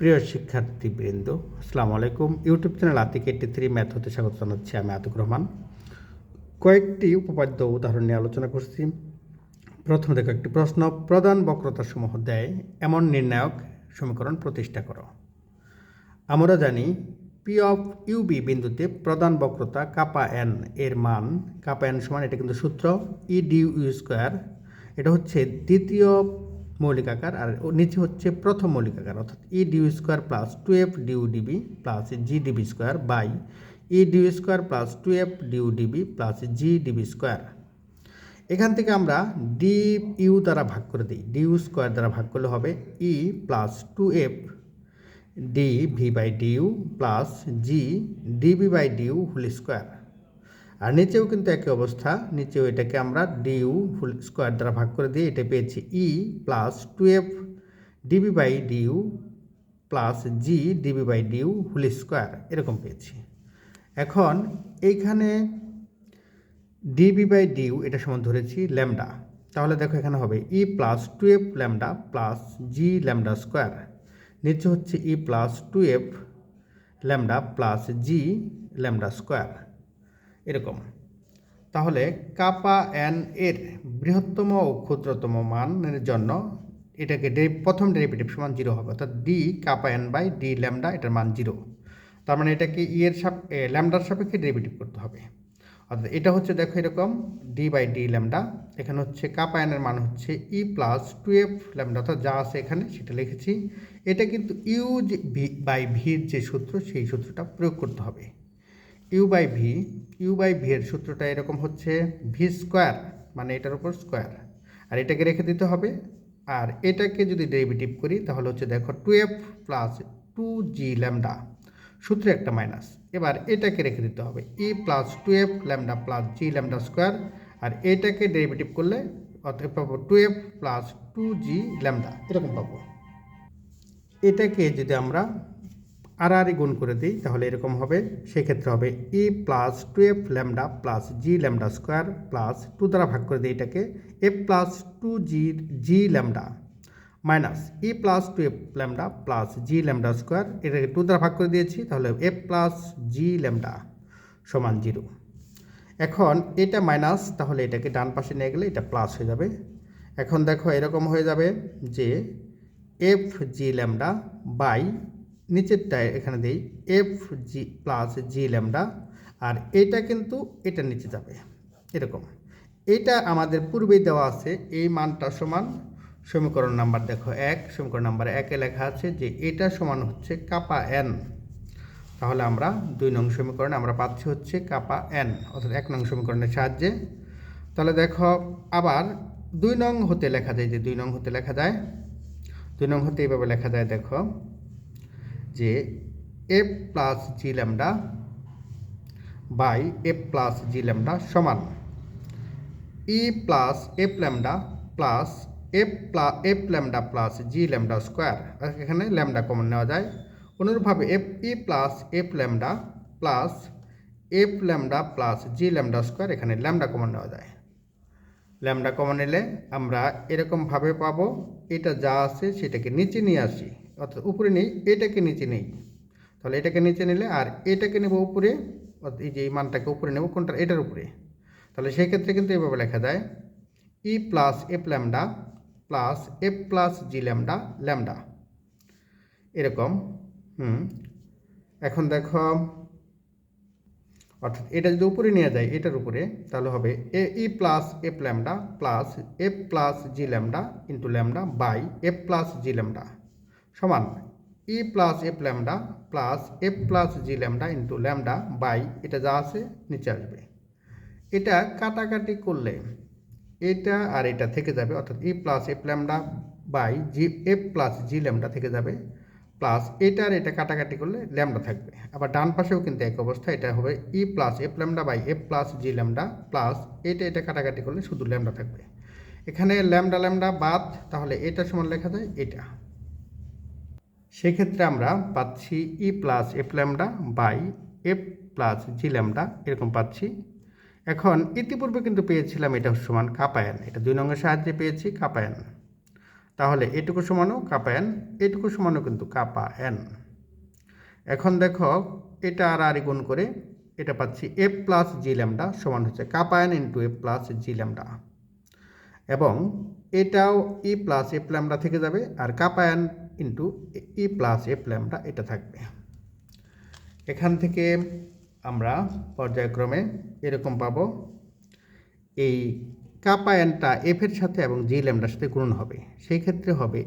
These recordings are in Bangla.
প্রিয় শিক্ষার্থীবৃন্দ, আসসালামু আলাইকুম। YouTube channel Atik eighty three math হতে স্বাগত জানাচ্ছি আমি আতিক রহমান। কয়েকটি উপপাদ্য উদাহরণ নিয়ে আলোচনা করছি। প্রথমে দেখো একটি প্রশ্ন, প্রধান বক্রতা সমূহ দেয় এমন নির্ণায়ক সমীকরণ প্রতিষ্ঠা করো। আমরা জানি পি অফ ইউবি বিন্দুতে প্রধান বক্রতা কাপা এন এর মান কাপা এন সমান এটা কিন্তু সূত্র ই ডি ইউ স্কোয়ার এটা হচ্ছে দ্বিতীয় মৌলিক আকার আর নিচে হচ্ছে প্রথম মৌলিক আকার, অর্থাৎ E du square plus two F du dv plus G dv square by E du square plus two F du dv plus G dv square এখান থেকে আমরা ডি ইউ দ্বারা ভাগ করে দিই। ডিউ স্কোয়ার দ্বারা ভাগ করলে হবে E plus two F D V by du plus G dv by du whole square আর নিচেও কিন্তু একই অবস্থা। নিচেও এটাকে আমরা ডিউ ফুল স্কোয়ার দ্বারা ভাগ করে দিয়ে এটা পেয়েছি E plus two F dv by du plus G dv by du whole square এরকম পেয়েছি। এখন এইখানে ডিবি বাই ডিউ এটা সমান ধরেছি ল্যামডা তাহলে দেখো এখানে হবে E plus two F lambda plus G lambda square নিচে হচ্ছে E plus two F lambda plus G lambda square এরকম। তাহলে কাপা এন এর বৃহত্তম ও ক্ষুদ্রতম মানের জন্য এটাকে প্রথম ডেরিভেটিভ সমান জিরো হবে। অর্থাৎ ডি কাপা এন বাই ডি ল্যামডা এটার মান জিরো তার মানে এটাকে ই এর সাপ ল্যামডার সাপেক্ষে ডেরিভেটিভ করতে হবে। অর্থাৎ এটা হচ্ছে দেখো এরকম ডি বাই ডি ল্যামডা এখানে হচ্ছে কাপা এনের মান হচ্ছে E plus two F lambda অর্থাৎ যা আছে এখানে সেটা লিখেছি। এটা কিন্তু ইউ ভি বাই ভির যে সূত্র, সেই সূত্রটা প্রয়োগ করতে হবে। U by V U by V এর সূত্রটা এরকম হচ্ছে ভি স্কোয়ার মানে এটার উপর স্কোয়ার। আর এটাকে রেখে দিতে হবে। আর এটাকে যদি ডেরিভেটিভ করি, তাহলে হচ্ছে দেখো two F plus two G lambda, সূত্রে একটা মাইনাস। এবার এটাকে রেখে দিতে হবে, E plus two F lambda plus G lambda square. আর এটাকে ডেরিভেটিভ করলে অতএব পাবো two F plus two G lambda, এরকম পাবো। এটাকে যদি আমরা আর আর গুণ করে দিই, তাহলে এরকম হবে। সেক্ষেত্রে হবে E plus two F lambda plus G lambda square plus two দ্বারা ভাগ করে দিই এটাকে। F plus two G G lambda minus E plus two F lambda plus G lambda square এটাকে টু দ্বারা ভাগ করে দিয়েছি, তাহলে এফ প্লাস জি ল্যামডা সমান জিরো। এখন এটা মাইনাস, তাহলে এটাকে ডান পাশে নিয়ে গেলে এটা প্লাস হয়ে যাবে। এখন দেখো এরকম হয়ে যাবে যে এফ জি ল্যামডা বাই নিচেরটা এখানে দিই F G plus G lambda আর এটা কিন্তু এটা নিচে যাবে। এরকম। এটা আমাদের পূর্বেই দেওয়া আছে, এই মানটা সমান সমীকরণ নাম্বার দেখো এক, সমীকরণ নাম্বার একে লেখা আছে যে এটা সমান হচ্ছে কাপা এন তাহলে আমরা দুই নং সমীকরণে আমরা পাচ্ছি হচ্ছে কাপা এন অর্থাৎ এক নং সমীকরণের সাহায্যে। তাহলে দেখো, আবার দুই নং হতে লেখা যায় যে দুই নং হতে লেখা যায়। দুই নং হতে এইভাবে লেখা যায় দেখো। যে F plus G lambda by F plus G lambda সমান। E plus F lambda plus F plus, F lambda plus G lambda square. এখানে ল্যামডা কমন নেওয়া যায়। অনুরূপভাবে F, E plus F lambda plus F lambda plus G lambda square এখানে ল্যামডা কমন নেওয়া যায়। ল্যামডা কমন এলে আমরা এরকমভাবে পাবো। এটা যা আছে সেটাকে নিচে নিয়ে আসি। অর্থাৎ উপরে নেই, এটাকে নিচে নেই। তাহলে এটাকে নিচে নিলে আর এটাকে নেব উপরে এই যে এই মানটাকে উপরে নেব কোনটা এটার উপরে। তাহলে সেই ক্ষেত্রে কিন্তু এভাবে লেখা যায় E plus F lambda plus F plus G lambda lambda এরকম, হুম। এখন দেখো, অর্থাৎ এটা যদি উপরে নিয়ে যায়, এটার উপরে, তাহলে হবে এ E plus F lambda plus F plus G lambda into lambda by F plus G lambda সমান E plus F lambda plus F plus G lambda into lambda by এটা যা আছে নিচে আসবে। এটা কাটাকাটি করলে এটা আর এটা থেকে যাবে, অর্থাৎ E plus F lambda by G F plus G lambda থেকে যাবে প্লাস এটা আর এটা কাটাকাটি করলে ল্যামডা থাকবে। আবার ডান পাশেও কিন্তু এক অবস্থা, এটা হবে E plus F lambda by F plus G lambda plus এটা এটা কাটাকাটি করলে শুধু ল্যামডা থাকবে। এখানে ল্যামডা ল্যামডা বাদ, তাহলে এটা সমান লেখা যায় এটা। সেক্ষেত্রে আমরা পাচ্ছি E plus F lambda by F plus G lambda এরকম পাচ্ছি। এখন ইতিপূর্বে কিন্তু পেয়েছিলাম এটা সমান কাপায়ন এটা দুই নঙ্গের সাহায্যে পেয়েছি কাপায়ন তাহলে এটুকু সমানও কাপা এন এটুকু সমানও কিন্তু কাপা এন এখন দেখো, এটা আর আর গুণ করে এটা পাচ্ছি এফ প্লাস জি ল্যামডা সমান হচ্ছে kappa N into F plus G lambda এবং এটাও ই প্লাস এফ ল্যামডা থেকে যাবে আর kappa N into E plus F lambda এটা থাকবে। এখান থেকে আমরা পর্যায়ক্রমে এরকম পাবো, এই কাপা এনটা এফের সাথে এবং জি ল্যামডার সাথে গুণন হবে। সেই ক্ষেত্রে হবে,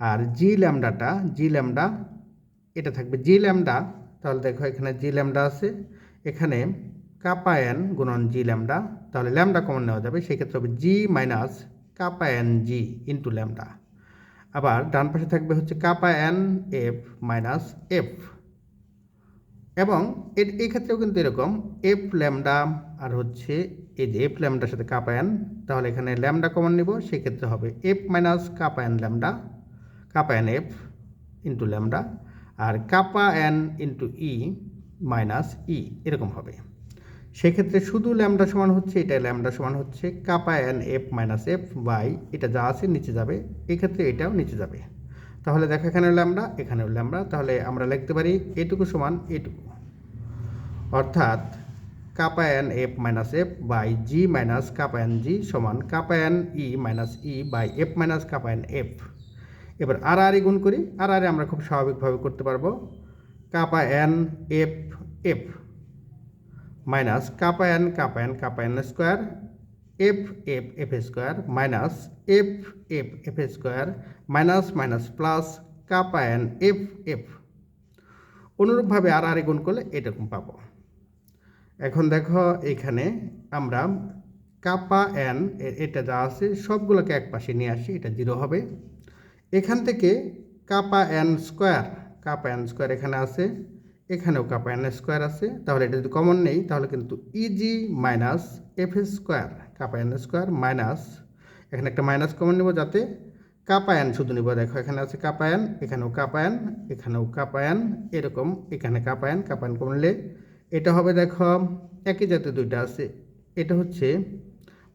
আর জি ল্যামডাটা জি ল্যামডা এটা থাকবে জি ল্যামডা তাহলে দেখো এখানে জি ল্যামডা আছে, এখানে কাপা এন গুণন জি ল্যামডা তাহলে ল্যামডা কমন নেওয়া যাবে, সেই ক্ষেত্রে হবে G minus kappa N G into lambda আবার ডান পাশে থাকবে হচ্ছে kappa N F minus F এবং এই ক্ষেত্রেও কিন্তু এরকম এফ ল্যামডা আর হচ্ছে এই যে এফ ল্যামডার সাথে কাপা এন তাহলে এখানে ল্যামডা কমন নিব, সেক্ষেত্রে হবে F minus kappa N lambda kappa N F into lambda আর kappa N into E minus E এরকম হবে। সেক্ষেত্রে শুধু ল্যামডা সমান হচ্ছে এটা ল্যামডা সমান হচ্ছে kappa N F minus F by এটা যা আছে নিচে যাবে, এক্ষেত্রে এটাও নিচে যাবে। তাহলে দেখো এখানে ল্যামডা, এখানেও ল্যামডা, তাহলে আমরা লিখতে পারি এটুকু সমান এটুকু। অর্থাৎ kappa N F minus F by G minus kappa N G সমান kappa N E minus E by F minus kappa N F এবার আর আর গুণ করি, আর আর আমরা খুব স্বাভাবিকভাবে করতে পারব। Kappa N F F minus kappa N kappa N kappa N square F F F square minus F F F square minus minus plus kappa N F F অনুরূপভাবে আর আর গুণ করলে এরকম পাবো। এখন দেখো, এখানে আমরা কাপা এন এটা যা আছে, সবগুলোকে এক পাশে নিয়ে আসি, এটা জিরো হবে। এখান থেকে kappa N square kappa N square এখানে আছে। এখানেও কাপা এন স্কোয়ার আছে। তাহলে এটা যদি কমন নেই, তাহলে কিন্তু EG minus F square kappa N square minus এখানে একটা মাইনাস কমন নেব যাতে কাপা এন শুধু নিব। দেখো এখানে আছে কাপা এন এখানেও কাপা এন এখানেও কাপা এন এরকম এখানে কাপা এন কাপা কমলে এটা হবে দেখো একই জাতীয় দুইটা আছে। এটা হচ্ছে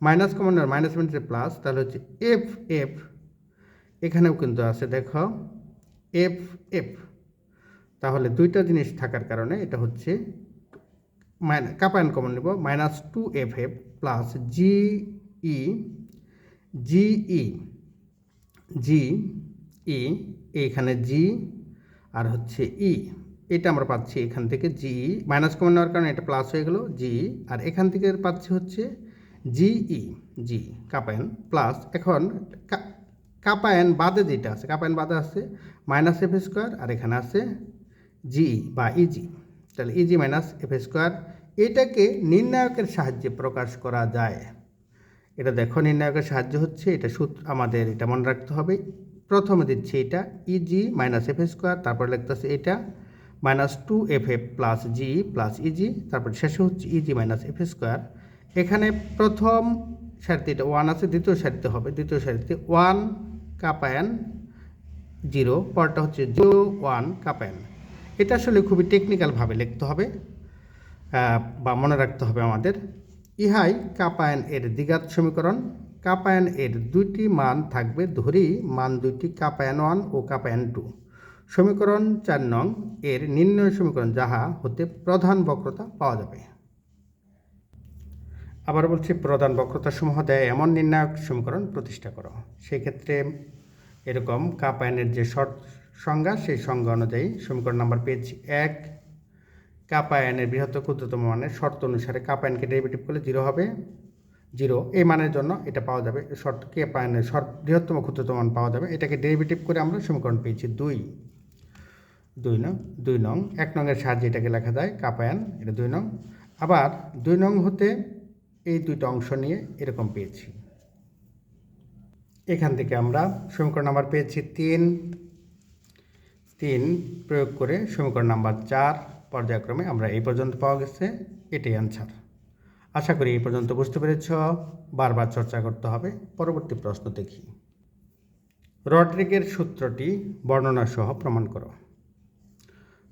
মাইনাস কমন আর মাইনাস মাইনাসে প্লাস তাহলে হচ্ছে এফ এফ এখানেও কিন্তু আছে দেখো এফ এফ তাহলে দুইটা জিনিস থাকার কারণে এটা হচ্ছে মাইনাস কাপায়ন কমন নেব, minus two F F plus G E GE G E এখানে জি আর হচ্ছে ই। এটা আমরা পাচ্ছি এখান থেকে জি, মাইনাস কমন নেওয়ার কারণে এটা প্লাস হয়ে গেল জি, আর এখান থেকে পাচ্ছি হচ্ছে জিই জি, কাপায়ন প্লাস এখন কাপায়ন বাদে যেটা আছে, কাপায়ন বাদে আছে মাইনাস এফ স্কোয়ার আর এখানে আছে জি বা ইজি তাহলে ইজি মাইনাস এফ স্কোয়ার, এটাকে নির্ণায়কের সাহায্যে প্রকাশ করা যায়। এটা দেখো নির্ণায়কের সাহায্য হচ্ছে, এটা সূত্র আমাদের এটা মনে রাখতে হবে। প্রথমে দিচ্ছি এটা ইজি মাইনাস এফ স্কোয়ার, তারপর লিখতেছে এটা, minus two F F plus G plus EG তারপর শেষে হচ্ছে ইজি মাইনাস এফ স্কোয়ার। এখানে প্রথম সারিতে এটা ওয়ান আছে, দ্বিতীয় সারিতে হবে, দ্বিতীয় সারিতে ওয়ান কাপায়ান জিরো পরটা হচ্ছে জিরো ওয়ান কাপায়ান এটা আসলে খুবই টেকনিক্যালভাবে লিখতে হবে বা মনে রাখতে হবে আমাদের। ইহাই কাপায়ন এর দ্বিঘাত সমীকরণ। কাপায়ন এর দুইটি মান থাকবে ধরি, মান দুইটি কাপায়ন ওয়ান ও কাপায়ন টু। সমীকরণ চার নং এর নির্ণয় সমীকরণ যাহা হতে প্রধান বক্রতা পাওয়া যাবে। আবার বলছি, প্রধান বক্রতা সমূহ দেয় এমন নির্ণায়ক সমীকরণ প্রতিষ্ঠা করো। সেক্ষেত্রে এরকম কাপায়নের যে শর্ট সংজ্ঞা, সেই সংজ্ঞা অনুযায়ী সমীকরণ নাম্বার পেয়েছি এক। কাপায়নের বৃহত্তর ক্ষুদ্রতম মানের শর্ত অনুসারে কাপায়নকে ডেরিভেটিভ করলে জিরো হবে। জিরো এই মানের জন্য এটা পাওয়া যাবে শর্ট কাপায়নের শর্ট বৃহত্তম ক্ষুদ্রতম মান পাওয়া যাবে। এটাকে ডেরিভেটিভ করে আমরা সমীকরণ পেয়েছি দুই। দুই নং দুই নং, এক নংয়ের সাহায্যে এটাকে লেখা যায় কাপায়ন, এটা দুই নং। আবার দুই নং হতে এই দুইটা অংশ নিয়ে এরকম পেয়েছি। এখান থেকে আমরা সমীকরণ নাম্বার পেয়েছি তিন। তিন প্রয়োগ করে সমীকরণ নাম্বার চার পর্যায়ক্রমে আমরা এই পর্যন্ত পাওয়া গেছে, এটাই অ্যান্সার আশা করি এই পর্যন্ত বুঝতে পেরেছ। বারবার চর্চা করতে হবে, পরবর্তী প্রশ্ন দেখি। রড্রিগের সূত্রটি বর্ণনা সহ প্রমাণ করো।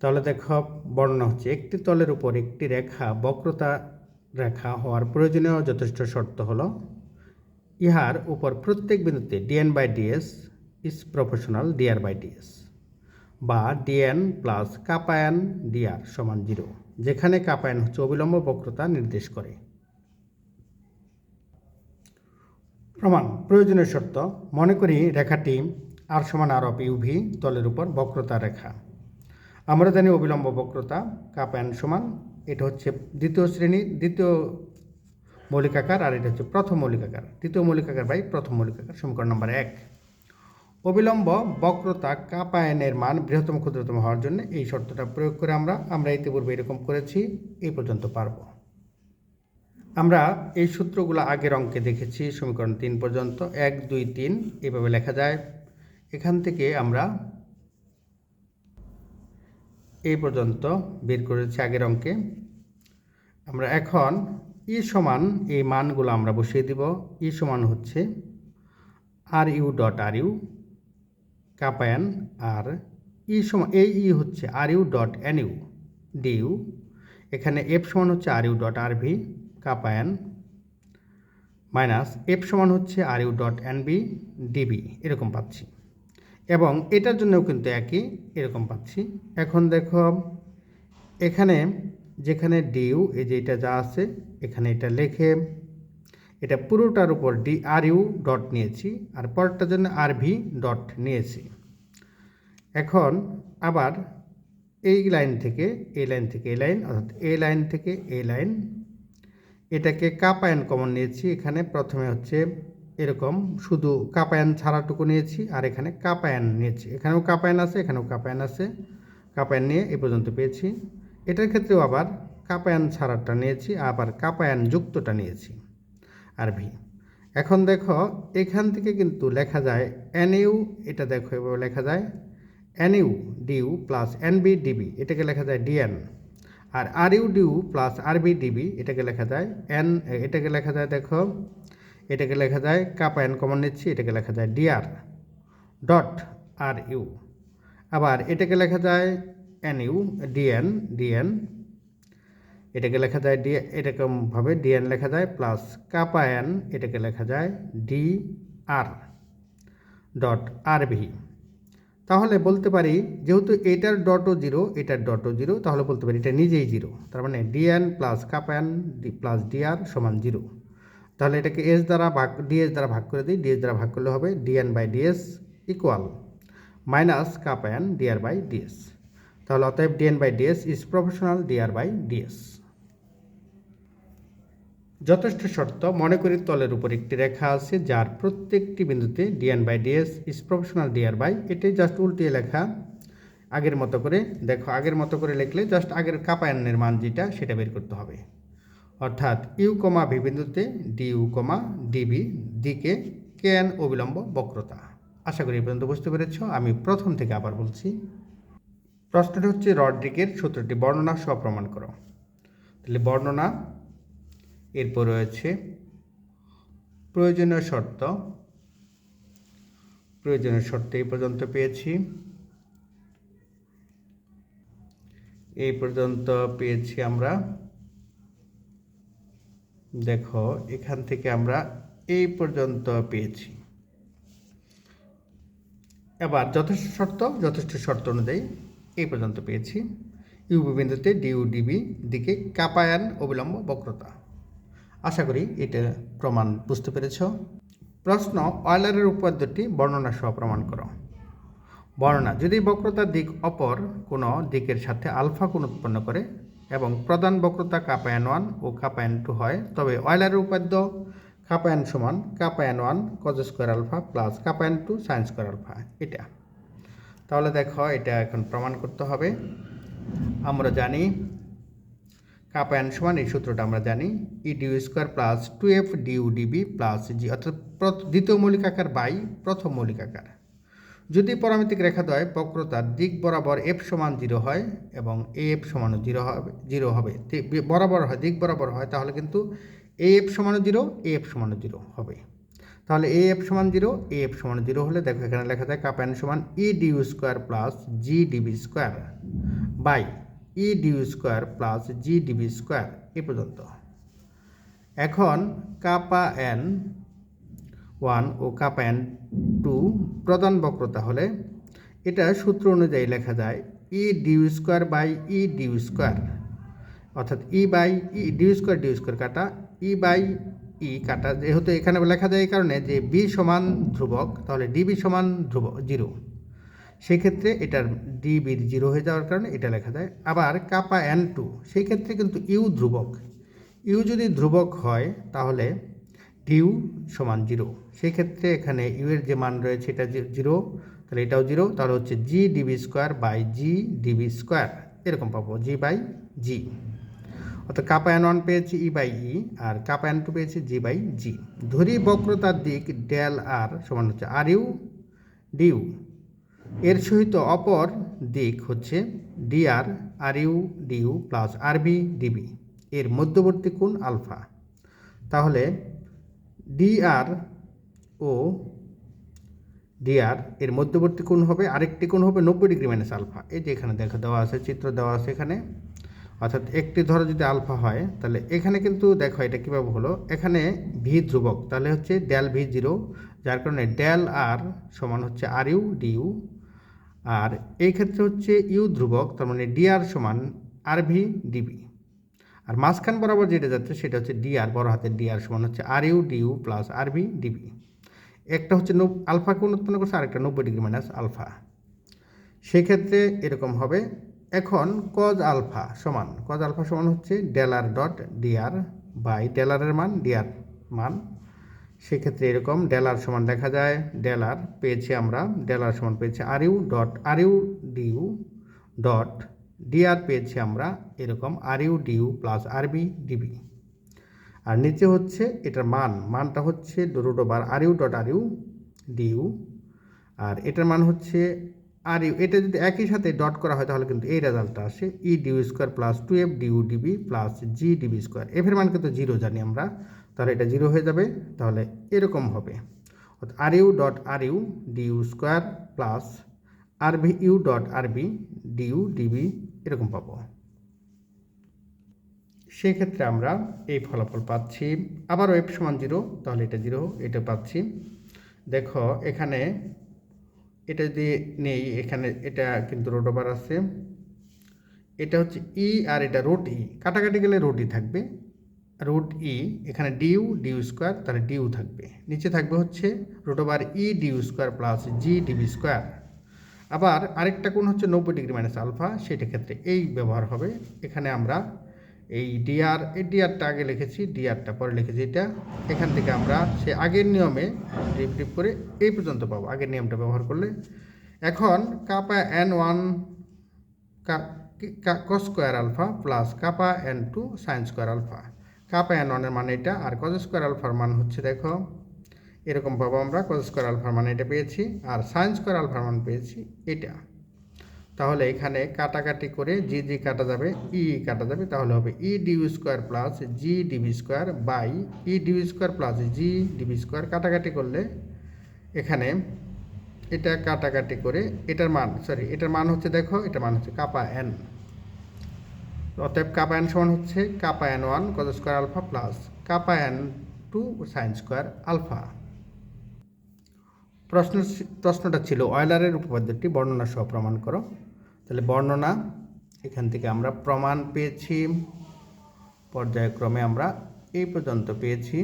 তাহলে দেখো, বর্ণনা হচ্ছে, একটি তলের উপর একটি রেখা, বক্রতা রেখা হওয়ার প্রয়োজনীয় যথেষ্ট শর্ত হল, ইহার উপর প্রত্যেক বিন্দুতে DN by DS is professional DR by DS বা DN plus kappa n DR সমান জিরো যেখানে কাপায়ান হচ্ছে অবিলম্ব বক্রতা নির্দেশ করে। প্রমাণ, প্রয়োজনীয় শর্ত, মনে করি রেখাটি আর সমান আর অফ ইউভি তলের উপর বক্রতা রেখা। আমরা জানি অবিলম্ব বক্রতা কাপায়ান সমান, এটা হচ্ছে দ্বিতীয় শ্রেণি, দ্বিতীয় মৌলিকাকার আর এটা হচ্ছে প্রথম মৌলিকাকার দ্বিতীয় মৌলিকাকার বাই প্রথম মৌলিকাকার সমীকরণ নম্বর এক। অবিলম্ব বক্রতা কাপায়নের মান বৃহত্তম ক্ষুদ্রতম হওয়ার জন্য এই শর্তটা প্রয়োগ করে আমরা আমরা ইতিপূর্বে এরকম করেছি, এই পর্যন্ত পারব। আমরা এই সূত্রগুলো আগের অঙ্কে দেখেছি, সমীকরণ তিন পর্যন্ত, এক, দুই, তিন, এভাবে লেখা যায়। এখান থেকে আমরা এই পর্যন্ত বের করেছি আগের অঙ্কে। আমরা এখন ই সমান এই মানগুলো আমরা বসিয়ে দিব। ই সমান হচ্ছে R U dot R U kappa n আর ই সমান, এই ই হচ্ছে R U dot N U D U এখানে এফ সমান হচ্ছে R U dot R V kappa n minus F সমান হচ্ছে R U dot N B DB, এরকম পাচ্ছি। এবং এটার জন্যও কিন্তু একই, এরকম পাচ্ছি। এখন দেখো, এখানে যেখানে ডিউ এই যে এটা যা আছে, এখানে এটা লেখে এটা পুরোটার উপর ডি আর ইউ ডট নিয়েছি আর পরেরটার জন্য আর ভি ডট নিয়েছি। এখন আবার এই লাইন থেকে এই লাইন থেকে এই লাইন অর্থাৎ এই লাইন থেকে এই লাইন এটাকে কাপায়ন কমন নিয়েছি। এখানে প্রথমে হচ্ছে এরকম শুধু কাপায়ান ছাড়াটুকু নিয়েছি আর এখানে কাপায়ান নিয়েছি। এখানেও কাপায়ন আছে, এখানেও কাপায়ান আছে। কাপায়ান নিয়ে এ পর্যন্ত পেয়েছি। এটার ক্ষেত্রেও আবার কাপায়ান ছাড়াটা নিয়েছি, আবার কাপায়ান যুক্তটা নিয়েছি। আর ভি এখন দেখো, এখান থেকে কিন্তু লেখা যায় এন ইউ এটা দেখো এভাবে লেখা যায়। N U DU plus N B DB, এটাকে লেখা যায় ডিএন। আর R U DU plus R B DB, এটাকে লেখা যায় এন, এটাকে লেখা যায় দেখো, এটাকে লেখা যায় কাপায়ান কমন নিচ্ছি, এটাকে লেখা যায় ডিআর ডট আর ইউ আবার এটাকে লেখা যায় এন ইউ ডিএন ডিএন এটাকে লেখা যায় ডি এরকমভাবে ডিএন লেখা যায় প্লাস কাপায়ান এটাকে লেখা যায় D R dot R V তাহলে বলতে পারি, যেহেতু এটার ডটও জিরো, এটার ডটও জিরো, তাহলে বলতে পারি এটা নিজেই জিরো। তার মানে DN plus kappa n D plus DR সমান জিরো। তাহলে এটাকে এস দ্বারা ভাগ, ডিএস দ্বারা ভাগ করে দিই, ডিএস দ্বারা ভাগ করলে হবে DN by DS equal minus kappa n DR by DS. তাহলে অতএব DN by DS is professional, DR by DS. যথেষ্ট শর্ত, মনে করি তলের উপর একটি রেখা আছে, যার প্রত্যেকটি বিন্দুতে DN by DS is professional DR by এটাই জাস্ট উল্টিয়ে লেখা। আগের মতো করে, দেখো, আগের মতো করে লিখলে জাস্ট আগের কাপায়নের মান যেটা, সেটা বের করতে হবে। অর্থাৎ ইউ কমা ভি বিন্দুতে ডি ইউ কমা ডিবি দিকে কেন অবিলম্ব বক্রতা। আশা করি এই পর্যন্ত বুঝতে পেরেছ, আমি প্রথম থেকে আবার বলছি। প্রশ্নটি হচ্ছে রড্রিকের সূত্রটি বর্ণনা সহ প্রমাণ করো। তাহলে বর্ণনা এরপর রয়েছে প্রয়োজনীয় শর্ত। প্রয়োজনীয় শর্ত এই পর্যন্ত পেয়েছি। এই পর্যন্ত পেয়েছি আমরা। দেখো, এখান থেকে আমরা এই পর্যন্ত পেয়েছি। এবার যথেষ্ট শর্ত যথেষ্ট শর্ত অনুযায়ী এই পর্যন্ত পেয়েছি। ইউবি বিন্দুতে ডিউ ডিবি দিকে কাপায়ান অবিলম্ব বক্রতা। আশা করি এটা প্রমাণ বুঝতে পেরেছ। প্রশ্ন, অয়লারের উপাদ্যটি বর্ণনা সহ প্রমাণ করো। বর্ণনা, যদি বক্রতার দিক অপর কোনো দিকের সাথে আলফা কোণ উৎপন্ন করে এবং প্রধান বক্রতা কাপায়ান ওয়ান ও কাপায়ান টু হয়, তবে অয়লারের উপাদ্য কাপায়ান সমান kappa n one cos square alpha plus kappa n two sine square alpha, এটা। তাহলে দেখো, এটা এখন প্রমাণ করতে হবে। আমরা জানি কাপায়ান সমান এই সূত্রটা আমরা জানি। E DU square plus two F DU DB plus G অর্থাৎ দ্বিতীয় মৌলিক আকার বাই প্রথম মৌলিক আকার। যদি পরামিতিক রেখাদ্বয় বক্রতার দিক বরাবর এফ সমান জিরো হয় এবং এ এফ সমান জিরো হবে জিরো হবে। বরাবর হয় দিক বরাবর হয়, তাহলে কিন্তু এ এফ সমান জিরো এ এফ সমান জিরো হবে। তাহলে এ এফ সমান জিরো এ এফ সমান জিরো হলে দেখো এখানে লেখা যায় কাপায়ন সমান E DU square plus G DB square by E DU square plus G DB square এ পর্যন্ত। এখন কাপা এন ওয়ান ও কাপা এন টু প্রধান বক্রতা হলে এটা সূত্র অনুযায়ী লেখা যায় E DU square by E DU square অর্থাৎ E by E DU square DU square কাটা ই বাই ই কাটা। যেহেতু এখানে লেখা যায় এই কারণে যে বি সমান ধ্রুবক, তাহলে ডিবি সমান ধ্রুব জিরো সেক্ষেত্রে এটার ডিবি জিরো হয়ে যাওয়ার কারণে এটা লেখা যায়। আবার কাপা এন টু সেই ক্ষেত্রে কিন্তু ইউ ধ্রুবক। ইউ যদি ধ্রুবক হয়, তাহলে ডিউ সমান জিরো সেই ক্ষেত্রে এখানে ইউ এর যে মান রয়েছে, এটা জিরো তাহলে এটাও জিরো তাহলে হচ্ছে G DB square by G DB square এরকম পাবো জি বাই জি অর্থাৎ কাপা এন ওয়ান পেয়েছি ই by E R kappa N two পেয়েছি জি বাই জি ধরি বক্রতার দিক ডেল আর সমান হচ্ছে আর ইউ ডিউ এর সহিত অপর দিক হচ্ছে DR R U DU plus RB DB এর মধ্যবর্তী কোণ আলফা। তাহলে ডিআর ও ডিআর এর মধ্যবর্তী কোণ হবে, আরেকটি কোণ হবে নব্বই ডিগ্রি মাইনাস আলফা এই যে এখানে দেখা দেওয়া আছে, চিত্র দেওয়া আছে এখানে। অর্থাৎ একটি ধরো যদি আলফা হয়, তাহলে এখানে কিন্তু দেখো এটা কীভাবে হলো? এখানে ভি ধ্রুবক, তাহলে হচ্ছে ডেল ভি জিরো যার কারণে ডেল আর সমান হচ্ছে আর ইউ ডিউ আর এই ক্ষেত্রে হচ্ছে ইউ ধ্রুবক, তার মানে ডিআর সমান আর ভি ডিবি আর মাঝখান বরাবর যেটা যাচ্ছে সেটা হচ্ছে ডিআর বড় হাতের ডিআর সমান হচ্ছে R U DU plus R V DB একটা হচ্ছে আলফাকে উৎপন্ন করছে, আরেকটা নব্বই ডিগ্রি মাইনাস আলফা সেক্ষেত্রে এরকম হবে, এখন কজ আলফা সমান কজ আলফা সমান হচ্ছে ডেলার ডট ডিআর বাই ডেলারের মান ডিআর মান সেক্ষেত্রে এরকম ডেলার সমান দেখা যায়, ডেলার পেয়েছি আমরা, ডেলার সমান পেয়েছি R U dot R U DU dot, DR পেয়েছি আমরা এরকম R U DU plus RB DB. আর নিচে হচ্ছে এটার মান, মানটা হচ্ছে root over R U dot R U DU, আর এটার মান হচ্ছে আর ইউ এটা যদি একই সাথে ডট করা হয় তাহলে কিন্তু এই রেজাল্টটা আসে E DU square plus two F DU DB plus G DB square. এফের মান কিন্তু জিরো জানি আমরা তাহলে এটা জিরো হয়ে যাবে, তাহলে এরকম হবে। R U dot R U DU square plus R V U dot R B DU DB এরকম পাবো। সেক্ষেত্রে আমরা এই ফলাফল পাচ্ছি। আবার ওয়েব সমান জিরো তাহলে এটা জিরো এটা পাচ্ছি। দেখো, এখানে এটা যদি নেই, এখানে এটা কিন্তু রোড ওভার আছে। এটা হচ্ছে ই আর এটা রোড ই কাটাকাটি গেলে রোড ই থাকবে। রুট ই এখানে ডিউ ডিউ স্কোয়ার তাহলে ডিউ থাকবে। নিচে থাকবে হচ্ছে root over E DU square plus G DB square আবার আরেকটা কোণ হচ্ছে নব্বই ডিগ্রি মাইনাস আলফা সেটা ক্ষেত্রে এই ব্যবহার হবে। এখানে আমরা এই ডিআর এই ডিআরটা আগে লিখেছি ডিআরটা পরে লিখেছি এটা। এখান থেকে আমরা সে আগের নিয়মে ডিপ ডিপ করে এই পর্যন্ত পাবো। আগের নিয়মটা ব্যবহার করলে। এখন kappa N one cos square alpha plus kappa N two sine square alpha kappa N ওয়ানের মান এটা, আর কজ স্কোয়ার আলফার মান হচ্ছে দেখো, এরকম পাবো আমরা কজ স্কোয়ার আলফার মান এটা পেয়েছি, আর সাইন স্কোয়ার আলফার মান পেয়েছি এটা। তাহলে এখানে কাটাকাটি করে জি জি কাটা যাবে ই কাটা যাবে, তাহলে হবে E DU square plus G DB square by E DU square plus G DB square কাটাকাটি করলে এখানে এটা কাটাকাটি করে, এটার মান সরি এটার মান হচ্ছে দেখো, এটার মান হচ্ছে কাপা এন অতএব কাপা এন সমান হচ্ছে kappa N one cos square alpha plus kappa N two sine square alpha প্রশ্ন প্রশ্নটা ছিল অয়লারের উপপাদ্যটি বর্ণনা সহ প্রমাণ করো। তাহলে বর্ণনা, এখান থেকে আমরা প্রমাণ পেয়েছি। পর্যায়ক্রমে আমরা এই পর্যন্ত পেয়েছি।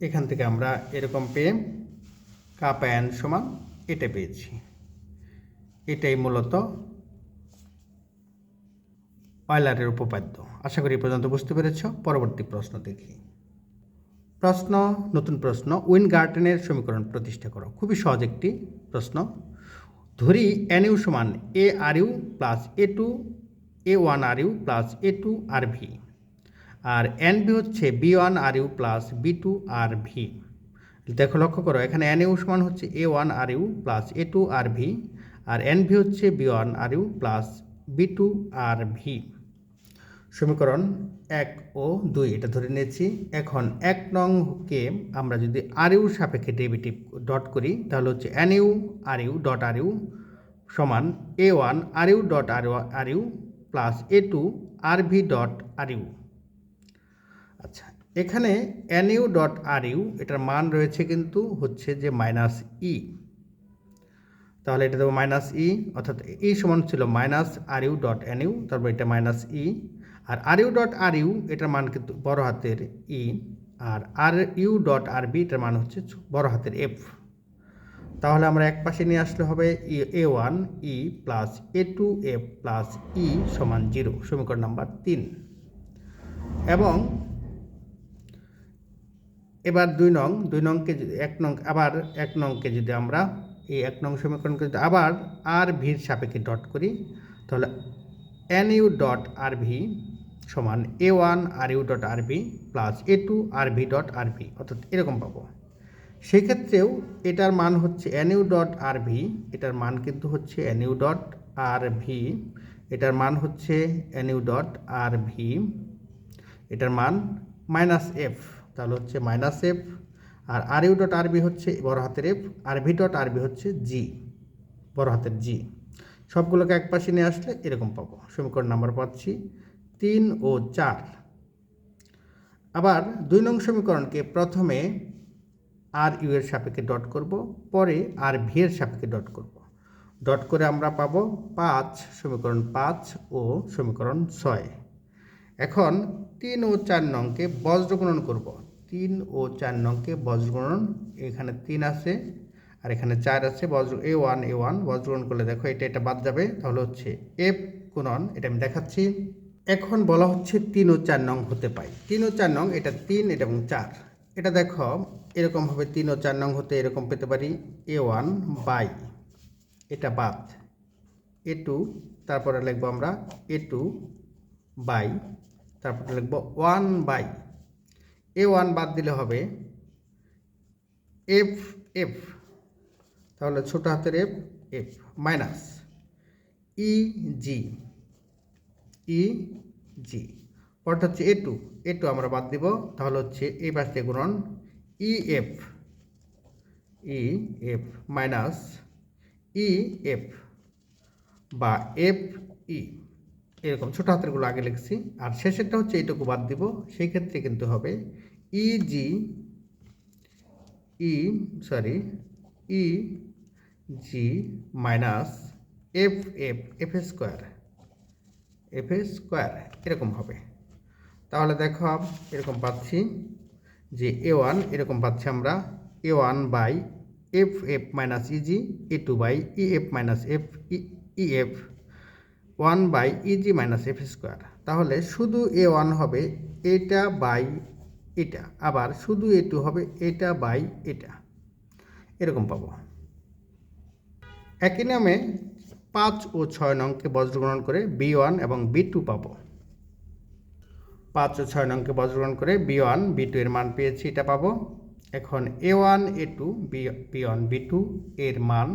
এখান থেকে আমরা এরকম পেয়ে কাপা এন সমান এটা পেয়েছি। এটাই মূলত অয়লারের উপপাদ্য। আশা করি পর্যন্ত বুঝতে পেরেছ। পরবর্তী প্রশ্ন দেখি। প্রশ্ন, নতুন প্রশ্ন উইন গার্ডেনের সমীকরণ প্রতিষ্ঠা করো। খুবই সহজ একটি প্রশ্ন। ধরি এন ইউ সমান A R U plus A two, A one R U plus A two R V. R N B হচ্ছে B one R U plus B two R V. দেখো, লক্ষ্য করো, এখানে এন ইউ সমান হচ্ছে A one R U plus A two R V, R N V হচ্ছে B one R U plus B two R V. সমীকরণ এক ও দুই, এটা ধরে নিয়েছি। এখন এক নংকে আমরা যদি আর ইউ সাপেক্ষে ডেরিভেটিভ ডট করি, তাহলে হচ্ছে N U R U dot R U সমান A one R U dot R R U plus A two R V dot R U আচ্ছা এখানে N U dot R U এটার মান রয়েছে কিন্তু হচ্ছে যে মাইনাস ই। তাহলে এটা দেবো মাইনাস ই, অর্থাৎ ই সমান ছিল minus R U dot N U তারপর এটা মাইনাস ই আর R U dot R U এটার মান কিন্তু বড় হাতের ই আর R U dot R B এটার মান হচ্ছে বড় হাতের এফ তাহলে আমরা এক পাশে নিয়ে আসলে হবে E A one E plus A two F plus E সমান জিরো সমীকরণ নাম্বার তিন। এবং এবার দুই নং, দুই নংকে এক নং, আবার এক নংকে যদি আমরা এই এক নং সমীকরণকে যদি আবার আর ভির সাপেক্ষে ডট করি, তাহলে N U dot R V সমান A one R U dot R V plus A two R V dot R V অর্থাৎ এরকম পাবো। সেক্ষেত্রেও এটার মান হচ্ছে N U dot R V এটার মান কিন্তু হচ্ছে N U dot R V এটার মান হচ্ছে N U dot R V এটার মান মাইনাস এফ তাহলে হচ্ছে মাইনাস এফ আর আর ইউ ডট আরবি হচ্ছে বড় হাতের এফ আর ভি ডট আরবি হচ্ছে জি বড় হাতের জি সবগুলোকে এক পাশে নিয়ে আসলে এরকম পাবো। সমীকরণ নাম্বার পাচ্ছি। তিন ও চার। আবার দুই নং সমীকরণকে প্রথমে আর ইউ এর সাপেক্ষে ডট করব, পরে আর ভি এর সাপেক্ষে ডট করব। ডট করে আমরা পাবো পাঁচ সমীকরণ পাঁচ ও সমীকরণ ছয়। এখন তিন ও চার নংকে বজ্রগুণন করব। তিন ও চার নংকে বজ্রগুণন এখানে তিন আছে আর এখানে চার আছে, বজ্র এ ওয়ান এ ওয়ান বজ্রগুণন করলে দেখো এটা এটা বাদ যাবে। তাহলে হচ্ছে এফ গুণন, এটা আমি দেখাচ্ছি। এখন বলা হচ্ছে তিন ও চার নং হতে পাই তিন ও চার নং, এটা তিন এটা এবং চার। এটা দেখো, এরকমভাবে তিন ও চার নং হতে এরকম পেতে পারি। এ ওয়ান বাই, এটা বাদ। এ টু, তারপরে লিখব আমরা এ টু বাই, তারপরে লিখব ওয়ান বাই। এ ওয়ান বাদ দিলে হবে এফ এফ। তাহলে ছোট হাতের F F minus E G. E G. পরটা হচ্ছে এ টু এ টু আমরা বাদ দিব। তাহলে হচ্ছে এই পাশ দিয়ে গুণন E F E F minus E F বা এফ ই এরকম ছোটো হাতেরগুলো আগে লিখছি। আর শেষেরটা হচ্ছে এইটুকু বাদ দিব। সেই ক্ষেত্রে কিন্তু হবে E G E sorry E G minus F F F square F square এরকম হবে। তাহলে দেখো এরকম পাচ্ছি যে এ ওয়ান, এরকম পাচ্ছি আমরা A one by F F minus EG A two by E F minus F E F one by EG minus F square. তাহলে শুধু এ ওয়ান হবে এটা বাই এটা, আবার শুধু এ টু হবে এটা বাই এটা। এরকম পাবো। একই নামে পাঁচ ও ছয় নংকে বজ্রগ্রহণ করে বি ওয়ান এবং বি টু পাব। পাঁচ ও ছয় নংকে বজ্রগ্রহণ করে বি ওয়ান, বি টু এর মান পেয়েছি, এটা পাবো। এখন A one, A two, B B one, B two এর মান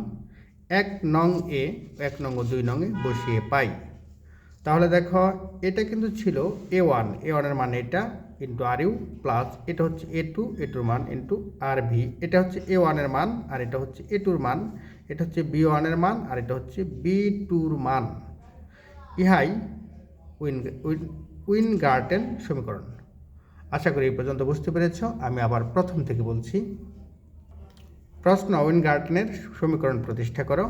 এক নং এ, এক নং ও দুই নং এ বসিয়ে পাই। তাহলে দেখো, এটা কিন্তু ছিল এ ওয়ান, এ ওয়ানের মান এটা ইন্টু আর ইউ প্লাস এটা হচ্ছে এ টু এ টুর মান ইন্টু আর ভি এটা হচ্ছে এ ওয়ানের মান আর এটা হচ্ছে এ টুর মান। এটা হচ্ছে বি ওয়ানের মান আর এটা হচ্ছে বি টুর মান। ইহাই উইন উইন গার্ডেন সমীকরণ। আশা করি এই পর্যন্ত বুঝতে পেরেছ। আমি আবার প্রথম থেকে বলছি, প্রশ্ন উইন গার্ডেনের সমীকরণ প্রতিষ্ঠা করো।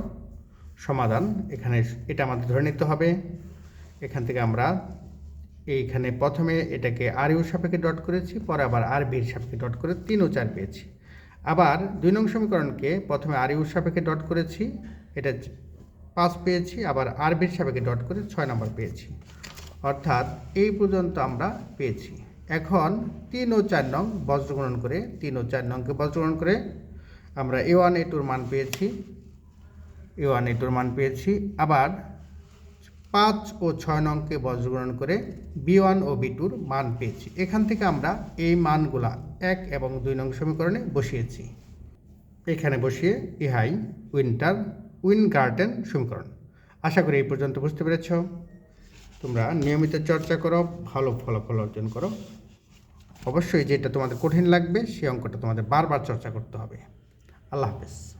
সমাধান এখানে এটা আমাদের ধরে নিতে হবে। এখান থেকে আমরা এইখানে প্রথমে এটাকে আর ইউ সাপেক্ষে ডট করেছি, পরে আবার আর বির সাপেক্ষে ডট করে তিন ও চার পেয়েছি। আবার দুই নং সমীকরণকে প্রথমে আর ইউ সাপেক্ষে ডট করেছি, এটা পাঁচ পেয়েছি, আবার আর বির সাপেক্ষে ডট করে ছয় নম্বর পেয়েছি। অর্থাৎ এই পর্যন্ত আমরা পেয়েছি। এখন তিন ও চার নং বজ্রগ্রহণ করে, তিন ও চার নংকে বজ্রগ্রহণ করে আমরা এ ওয়ান এ টুর মান পেয়েছি এ ওয়ান এ টুর মান পেয়েছি, আবার পাঁচ ও ছয় নংকে বজ্রগ্রহণ করে বি ওয়ান ও বি টুর মান পেয়েছি। এখান থেকে আমরা এই মানগুলা এক এবং দুই নং সমীকরণে বসিয়েছি। এখানে বসিয়ে ইহাই উইন্টার উইন গার্ডেন সমীকরণ। আশা করি এই পর্যন্ত বুঝতে পেরেছ। তোমরা নিয়মিত চর্চা করো, ভালো ফলাফল অর্জন করো। অবশ্যই যেটা তোমাদের কঠিন লাগবে সেই অঙ্কটা তোমাদের বারবার চর্চা করতে হবে। আল্লাহ হাফেজ।